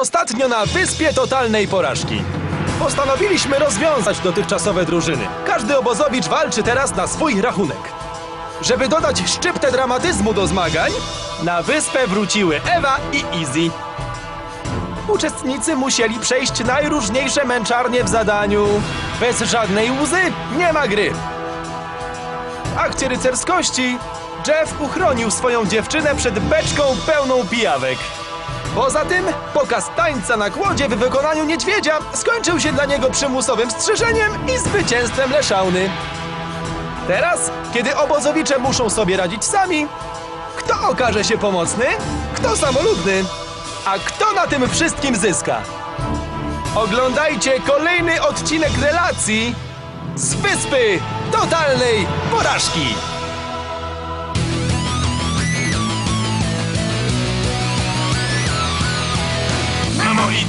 Ostatnio na wyspie totalnej porażki. Postanowiliśmy rozwiązać dotychczasowe drużyny. Każdy obozowicz walczy teraz na swój rachunek. Żeby dodać szczyptę dramatyzmu do zmagań, na wyspę wróciły Ewa i Izzy. Uczestnicy musieli przejść najróżniejsze męczarnie w zadaniu. Bez żadnej łzy nie ma gry. W akcie rycerskości Jeff uchronił swoją dziewczynę przed beczką pełną pijawek. Poza tym pokaz tańca na kłodzie w wykonaniu niedźwiedzia skończył się dla niego przymusowym strzyżeniem i zwycięstwem Leszauny. Teraz, kiedy obozowicze muszą sobie radzić sami, kto okaże się pomocny, kto samolubny, a kto na tym wszystkim zyska? Oglądajcie kolejny odcinek relacji z Wyspy Totalnej Porażki.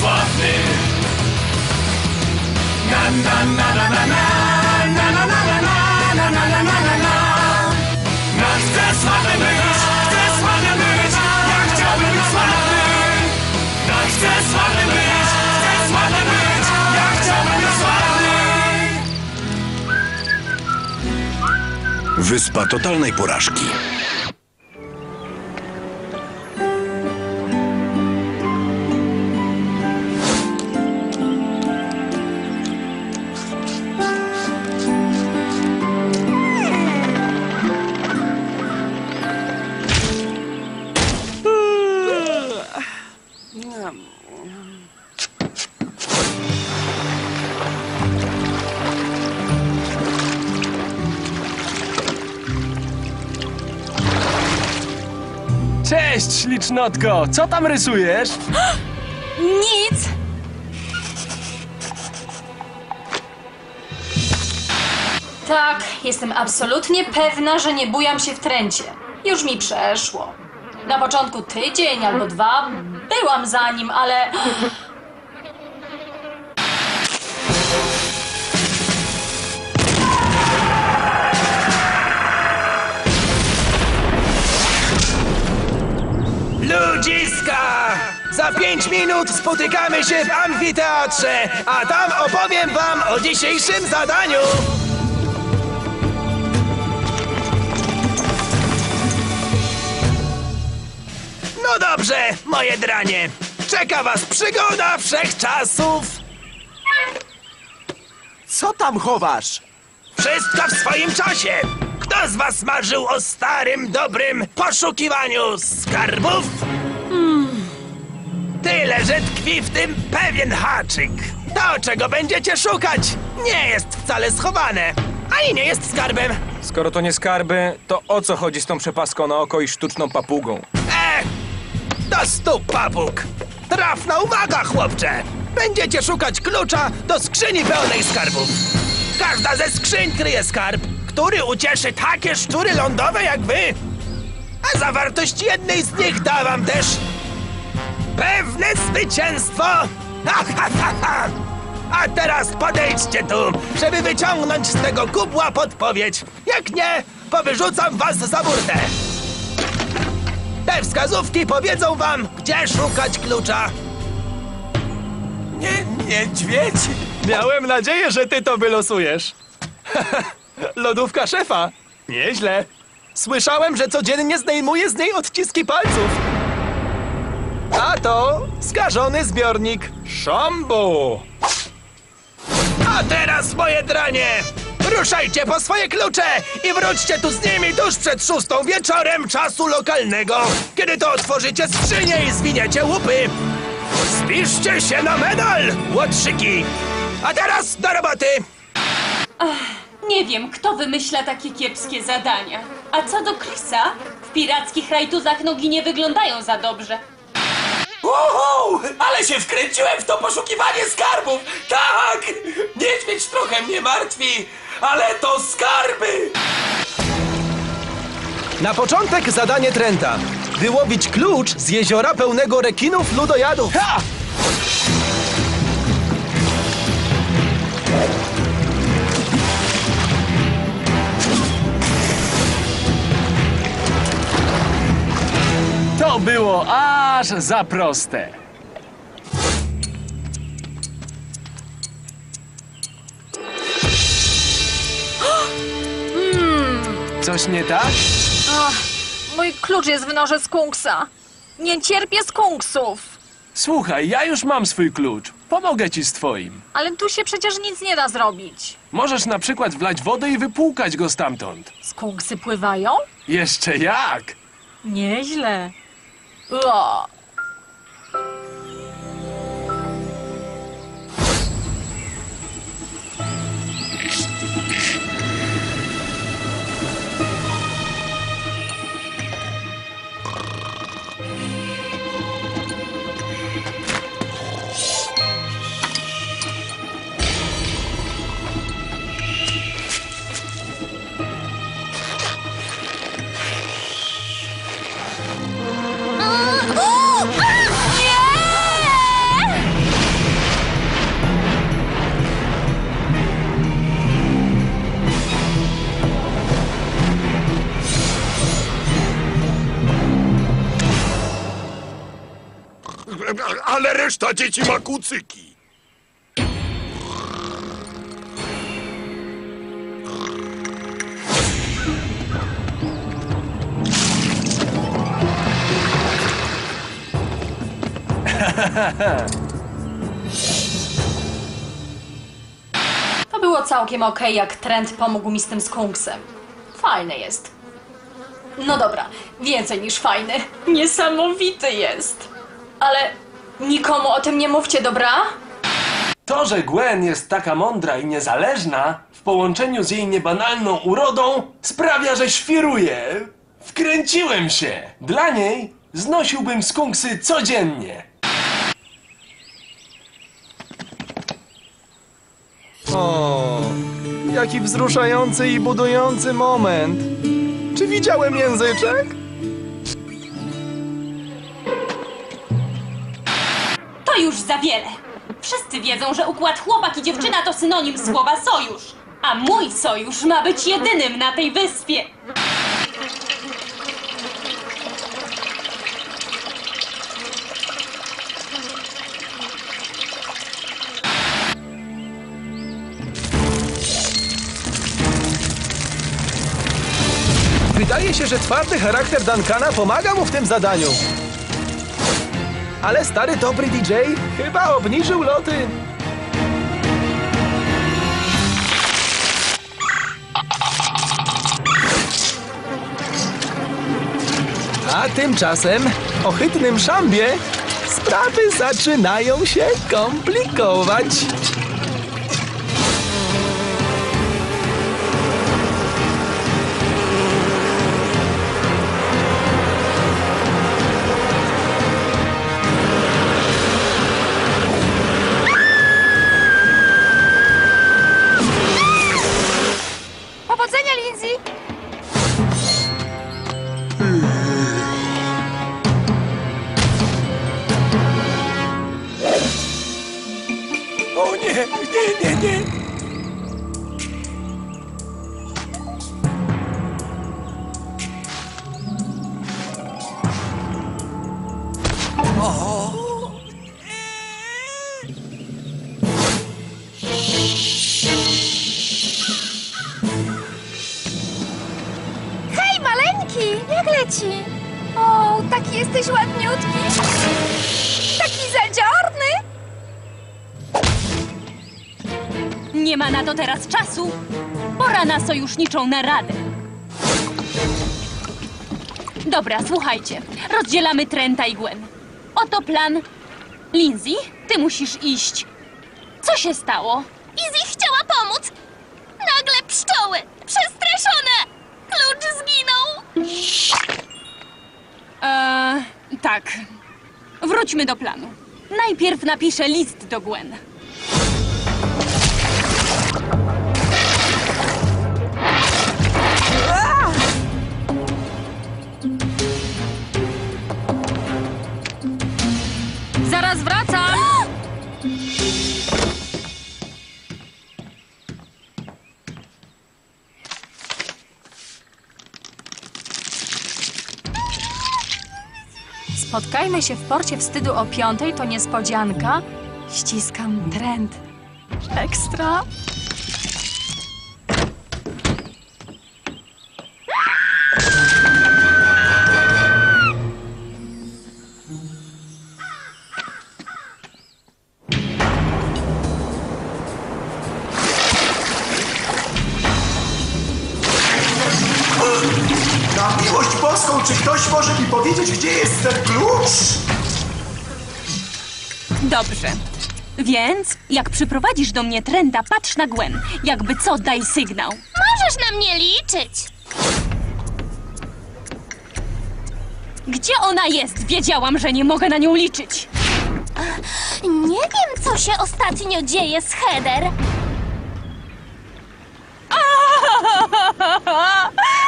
sławny Na na na na na na Na na na na na na na na na na na Na być Chcę Na Wyspa totalnej porażki. Ślicznotko! Co tam rysujesz? Nic! Tak, jestem absolutnie pewna, że nie bujam się w tręcie. Już mi przeszło. Na początku tydzień albo dwa byłam za nim, ale. Ludziska! Za pięć minut spotykamy się w amfiteatrze, a tam opowiem wam o dzisiejszym zadaniu. No dobrze, moje dranie. Czeka was przygoda wszechczasów. Co tam chowasz? Wszystko w swoim czasie. Kto z was marzył o starym, dobrym poszukiwaniu skarbów? Tyle, że tkwi w tym pewien haczyk. To, czego będziecie szukać, nie jest wcale schowane, ani nie jest skarbem. Skoro to nie skarby, to o co chodzi z tą przepaską na oko i sztuczną papugą? E, to stu papug. Trafna uwaga, chłopcze. Będziecie szukać klucza do skrzyni pełnej skarbów. Każda ze skrzyń kryje skarb, który ucieszy takie szczury lądowe jak wy. A zawartość jednej z nich da wam też pewne zwycięstwo. A teraz podejdźcie tu, żeby wyciągnąć z tego kubła podpowiedź. Jak nie, powyrzucam was za burtę. Te wskazówki powiedzą wam, gdzie szukać klucza. Nie, niedźwiedź? Miałem nadzieję, że ty to wylosujesz. Lodówka szefa. Nieźle. Słyszałem, że codziennie zdejmuje z niej odciski palców. A to skażony zbiornik szambu. A teraz, moje dranie, ruszajcie po swoje klucze i wróćcie tu z nimi tuż przed szóstą wieczorem czasu lokalnego, kiedy to otworzycie skrzynię i zwiniecie łupy. Spiszcie się na medal, łotrzyki! A teraz do roboty! Nie wiem, kto wymyśla takie kiepskie zadania. A co do Chrisa, w pirackich rajtuzach nogi nie wyglądają za dobrze. Uhu, ale się się wkręciłem w to poszukiwanie skarbów! Tak! Niedźwiedź trochę mnie martwi, ale to skarby! Na początek zadanie Trenta. Wyłowić klucz z jeziora pełnego rekinów ludojadów. Ha! To było aż za proste. Coś nie tak? Mój klucz jest w noże skunksa. Nie cierpię skunksów. Słuchaj, ja już mam swój klucz. Pomogę ci z twoim. Ale tu się przecież nic nie da zrobić. Możesz na przykład wlać wodę i wypłukać go stamtąd. Skunksy pływają? Jeszcze jak! Nieźle. O, reszta dzieci ma kucyki. To było całkiem okej, jak Trent pomógł mi z tym skunksem. Fajny jest. No dobra, więcej niż fajny. Niesamowity jest. Ale nikomu o tym nie mówcie, dobra? To, że Gwen jest taka mądra i niezależna, w połączeniu z jej niebanalną urodą, sprawia, że świruje. Wkręciłem się. Dla niej znosiłbym skunksy codziennie. O, jaki wzruszający i budujący moment. Czy widziałem języczek? Za wiele. Wszyscy wiedzą, że układ chłopak i dziewczyna to synonim słowa sojusz. A mój sojusz ma być jedynym na tej wyspie. Wydaje się, że twardy charakter Duncana pomaga mu w tym zadaniu. Ale stary dobry DJ chyba obniżył loty. A tymczasem ohydnym szambie sprawy zaczynają się komplikować. Nie ma na to teraz czasu. Pora na sojuszniczą naradę. Dobra, słuchajcie. Rozdzielamy Trenta i Gwen. Oto plan. Lindsay, ty musisz iść. Co się stało? Izzy chciała pomóc. Nagle pszczoły. Przestraszone. Klucz zginął. Eee, tak. Wróćmy do planu. Najpierw napiszę list do Gwen. Zaraz wracam! Spotkajmy się w porcie wstydu o piątej, to niespodzianka. Ściskam trend. Ekstra. Ktoś może mi powiedzieć, gdzie jest ten klucz? Dobrze. Więc, jak przyprowadzisz do mnie trenda, patrz na Gwen. Jakby co, daj sygnał. Możesz na mnie liczyć. Gdzie ona jest? Wiedziałam, że nie mogę na nią liczyć. Nie wiem, co się ostatnio dzieje z Heather.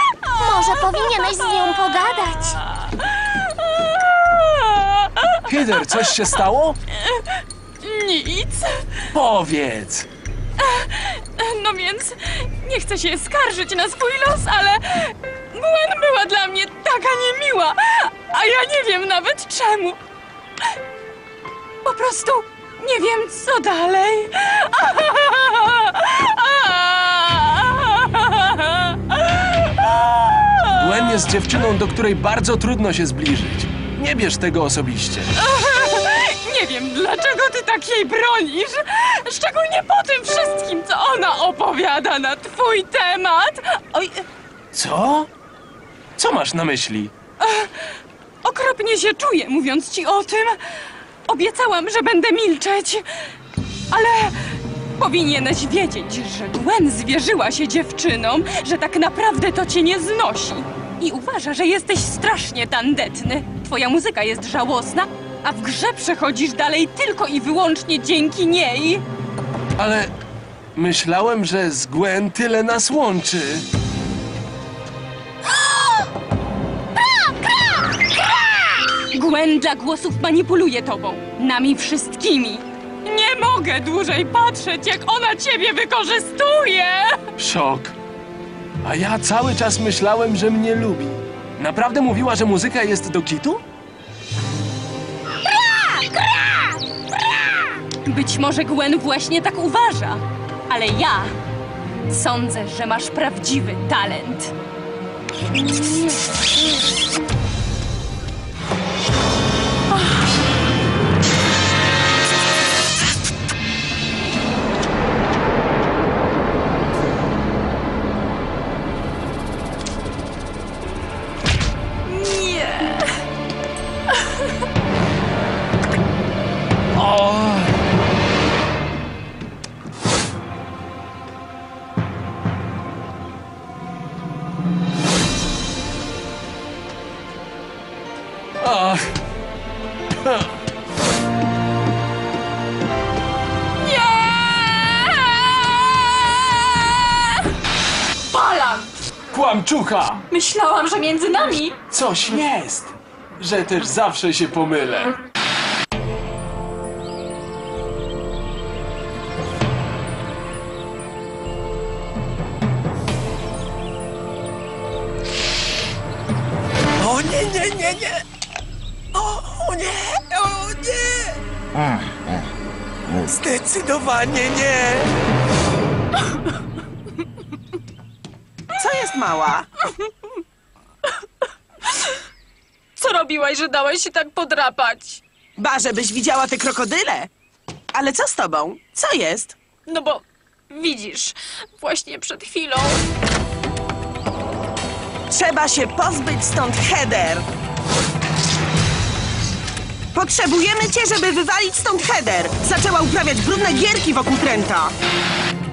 Może powinieneś z nią pogadać. Heather, coś się stało? Nic. Powiedz. No więc, nie chcę się skarżyć na swój los, ale Gwen była dla mnie taka niemiła, a ja nie wiem nawet czemu. Po prostu nie wiem, co dalej. Jest dziewczyną, do której bardzo trudno się zbliżyć. Nie bierz tego osobiście. Nie wiem, dlaczego ty tak jej bronisz. Szczególnie po tym wszystkim, co ona opowiada na twój temat. Oj, Co? Co masz na myśli? okropnie się czuję, mówiąc ci o tym. Obiecałam, że będę milczeć, ale powinieneś wiedzieć, że Gwen zwierzyła się dziewczynom, że tak naprawdę to cię nie znosi. I uważa, że jesteś strasznie tandetny. Twoja muzyka jest żałosna, a w grze przechodzisz dalej tylko i wyłącznie dzięki niej. Ale myślałem, że z Gwen tyle nas łączy. Gwen dla głosów manipuluje tobą, nami wszystkimi. Nie mogę dłużej patrzeć, jak ona ciebie wykorzystuje! Szok. A ja cały czas myślałem, że mnie lubi. Naprawdę mówiła, że muzyka jest do kitu? Być może Gwen właśnie tak uważa, ale ja sądzę, że masz prawdziwy talent. Ach, Palam! kłamczucha! Myślałam, że między nami Coś jest, że też zawsze się pomylę. Zdecydowanie nie! Co jest mała? Co robiłaś, że dałeś się tak podrapać? Ba, żebyś widziała te krokodyle. Ale co z tobą? Co jest? No bo widzisz, właśnie przed chwilą. Trzeba się pozbyć stąd Heather. Potrzebujemy cię, żeby wywalić stąd Heather. Zaczęła uprawiać brudne gierki wokół Trenta.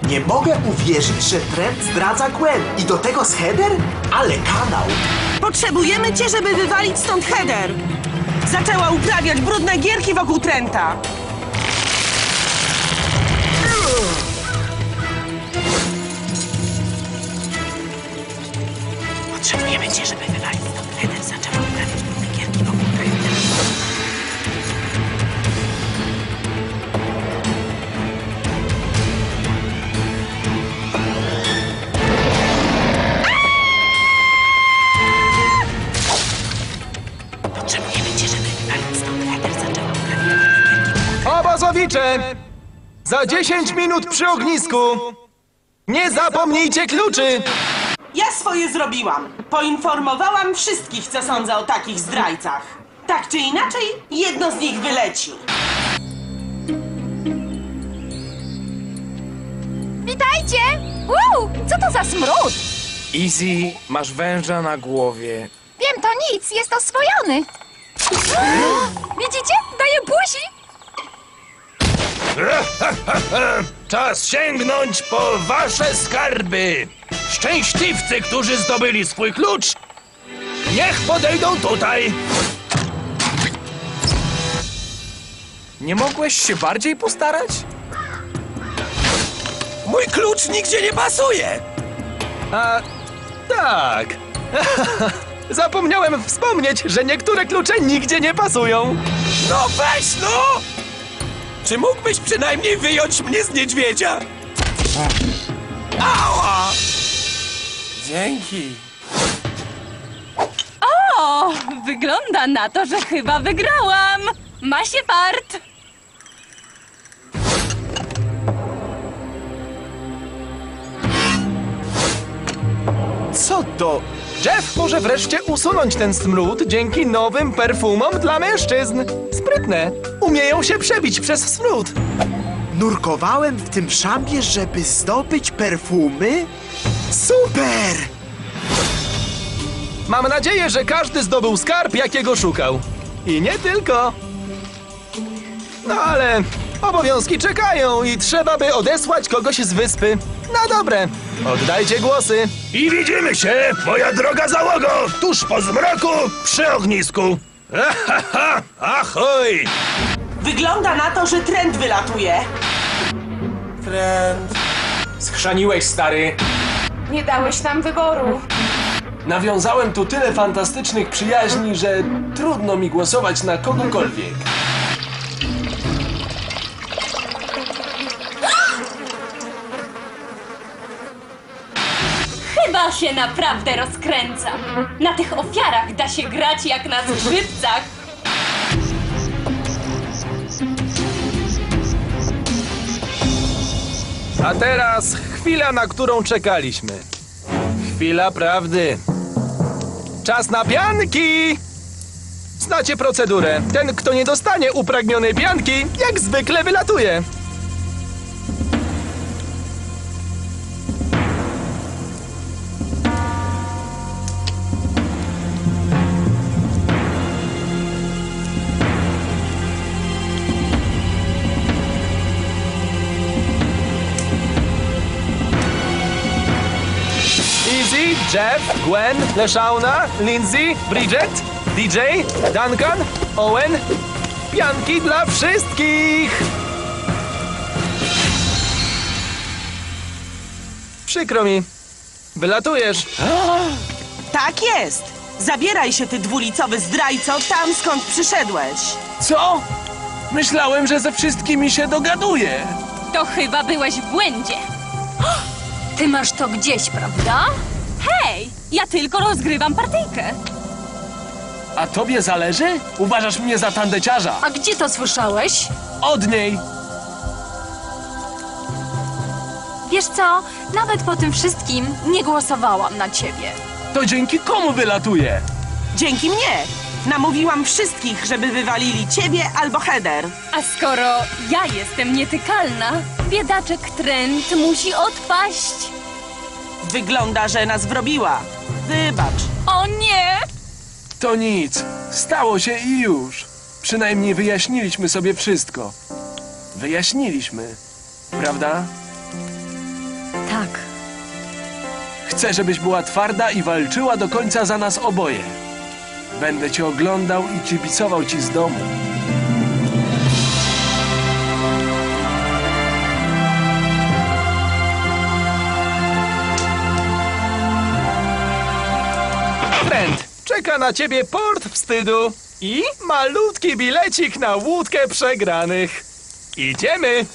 Nie mogę uwierzyć, że Trent zdradza Gwen. I do tego z Heather? Ale kanał! Potrzebujemy cię, żeby wywalić stąd Heather. Zaczęła uprawiać brudne gierki wokół Trenta. Za 10 minut przy ognisku! Nie zapomnijcie kluczy! Ja swoje zrobiłam. Poinformowałam wszystkich, co sądzę o takich zdrajcach. Tak czy inaczej, jedno z nich wyleci. Witajcie! Wow, co to za smród? Easy, masz węża na głowie. Wiem, to nic, jest oswojony. Widzicie? Daje buzi. Czas sięgnąć po wasze skarby! Szczęśliwcy, którzy zdobyli swój klucz, niech podejdą tutaj! Nie mogłeś się bardziej postarać? Mój klucz nigdzie nie pasuje! A tak. Zapomniałem wspomnieć, że niektóre klucze nigdzie nie pasują. No weź no! Czy mógłbyś przynajmniej wyjąć mnie z niedźwiedzia? Ała! Dzięki. O, wygląda na to, że chyba wygrałam. Ma się fart. Co to? Jeff może wreszcie usunąć ten smród dzięki nowym perfumom dla mężczyzn. Sprytne. Umieją się przebić przez smród. Nurkowałem w tym szambie, żeby zdobyć perfumy? Super! Mam nadzieję, że każdy zdobył skarb, jakiego szukał. I nie tylko. No ale obowiązki czekają i trzeba by odesłać kogoś z wyspy. Na dobre. Oddajcie głosy. I widzimy się, moja droga załogo, tuż po zmroku przy ognisku. Ahaha, ahoj! Wygląda na to, że trend wylatuje. Trend. Schrzaniłeś, stary. Nie dałeś nam wyboru. Nawiązałem tu tyle fantastycznych przyjaźni, że trudno mi głosować na kogokolwiek. Się naprawdę rozkręcam. Na tych ofiarach da się grać jak na skrzypcach. A teraz chwila, na którą czekaliśmy. Chwila prawdy. Czas na pianki! Znacie procedurę. Ten, kto nie dostanie upragnionej pianki, jak zwykle wylatuje. Jeff, Gwen, Leshauna, Lindsay, Bridget, DJ, Duncan, Owen. Pianki dla wszystkich! Przykro mi. Wylatujesz. Tak jest. Zabieraj się, ty dwulicowy zdrajco, tam skąd przyszedłeś. Co? Myślałem, że ze wszystkimi się dogaduję. To chyba byłeś w błędzie. Ty masz to gdzieś, prawda? Hej, ja tylko rozgrywam partyjkę. A tobie zależy? Uważasz mnie za tandeciarza. A gdzie to słyszałeś? Od niej. Wiesz co? Nawet po tym wszystkim nie głosowałam na ciebie. To dzięki komu wylatuje? Dzięki mnie. Namówiłam wszystkich, żeby wywalili ciebie albo header. A skoro ja jestem nietykalna, biedaczek Trent musi odpaść. Wygląda, że nas wrobiła. Wybacz. O nie! To nic. Stało się i już. Przynajmniej wyjaśniliśmy sobie wszystko. Wyjaśniliśmy. Prawda? Tak. Chcę, żebyś była twarda i walczyła do końca za nas oboje. Będę cię oglądał i kibicował ci z domu. Czeka na ciebie port wstydu i malutki bilecik na łódkę przegranych. Idziemy!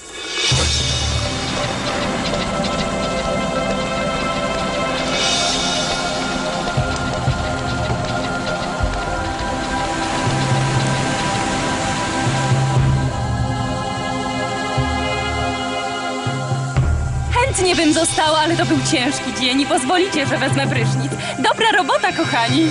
Chętnie bym została, ale to był ciężki dzień i pozwolicie, że wezmę prysznic. Dobra robota, kochani!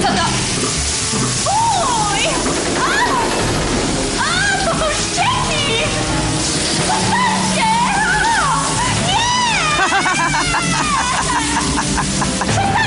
Co to? Uj! A! A, to są ścieki! Zostańcie! Nie!